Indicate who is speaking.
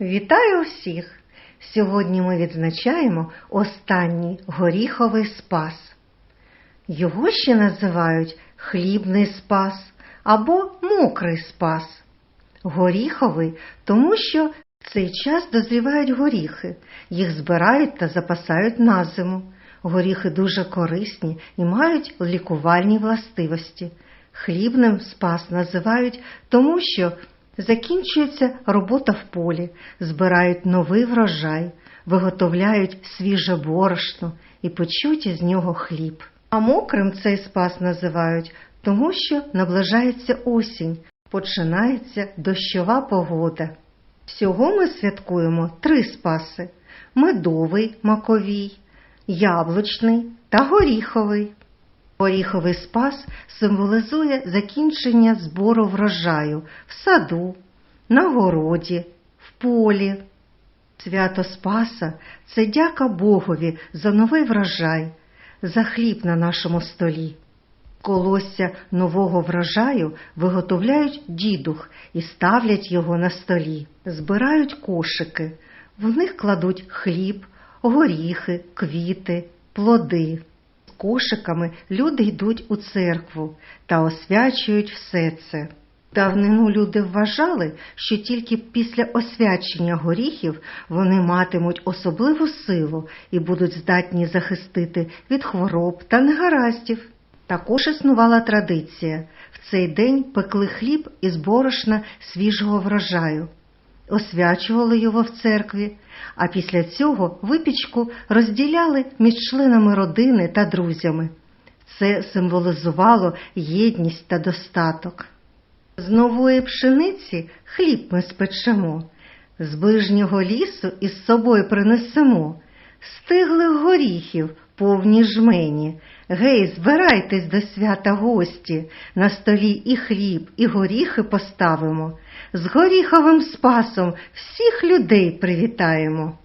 Speaker 1: Вітаю всіх! Сьогодні ми відзначаємо останній горіховий спас. Його ще називають хлібний спас або мокрий спас. Горіховий, тому що в цей час дозрівають горіхи, їх збирають та запасають на зиму. Горіхи дуже корисні і мають лікувальні властивості. Хлібним спас називають тому, що закінчується робота в полі, збирають новий врожай, виготовляють свіже борошно і печуть із нього хліб. А мокрим цей спас називають тому, що наближається осінь, починається дощова погода. Всього ми святкуємо три спаси: медовий маковій, яблучний та горіховий. Горіховий спас символізує закінчення збору врожаю в саду, на городі, в полі. Свято Спаса це дяка Богові за новий врожай, за хліб на нашому столі. Колосся нового врожаю виготовляють дідух і ставлять його на столі. Збирають кошики, в них кладуть хліб, горіхи, квіти, плоди. Кошиками люди йдуть у церкву та освячують все це. Давнину люди вважали, що тільки після освячення горіхів вони матимуть особливу силу і будуть здатні захистити від хвороб та негараздів. Також існувала традиція в цей день пекли хліб із борошна свіжого врожаю, освячували його в церкві, а після цього випічку розділяли між членами родини та друзями. Це символізувало єдність та достаток. З нової пшениці хліб ми спечемо, з ближнього лісу із собою принесемо, стиглих горіхів повні жмені. Гей, збирайтесь до свята гості, на столі і хліб, і горіхи поставимо. З горіховим спасом всіх людей привітаємо.